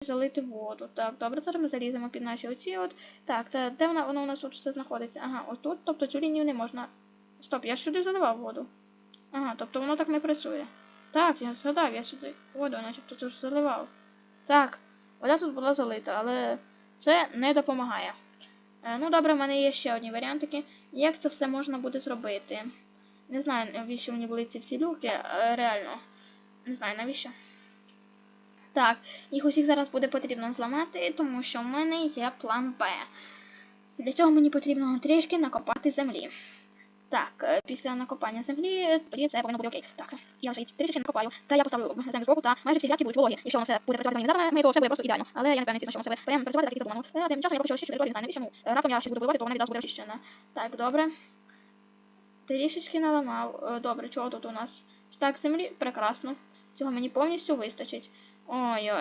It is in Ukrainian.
залити воду. Так, добре, зараз ми заліземо під наші оці от. Так, це де вона, воно у нас тут все знаходиться? Ага, отут, тобто цю лінію не можна. Стоп, я сюди заливав воду. Ага, тобто воно так не працює. Так, я згадав, я сюди воду, начебто тут заливав. Так, вода тут була залита, але це не допомагає. Е, ну добре, в мене є ще одні варіантики. Як це все можна буде зробити? Не знаю, навіщо мені були ці всі люки, е, реально. Не знаю навіщо. Так, їх усіх зараз буде потрібно зламати, тому що в мене є план Б. Для цього мені потрібно трішки накопати землі. Так, е, після накопання землі все повинно бути окей. Так, я вже трішки накопаю, та я поставлю землю збоку, та майже всі грядки будуть вологі. Якщо воно все буде працювати мені зараз, то все буде просто ідеально. Але я не певний, що воно себе прямо працювати так і задумано. Е, Тим часом я поки розчищу територію, не знаю навіщо. Раптом я ще буду будувати, то вона відразу буде розчищена. Так, добре. Трішечки наламав. Е, Добре, чого тут у нас? Стак землі? Прекрасно. Цього мені повністю вистачить. 哦哟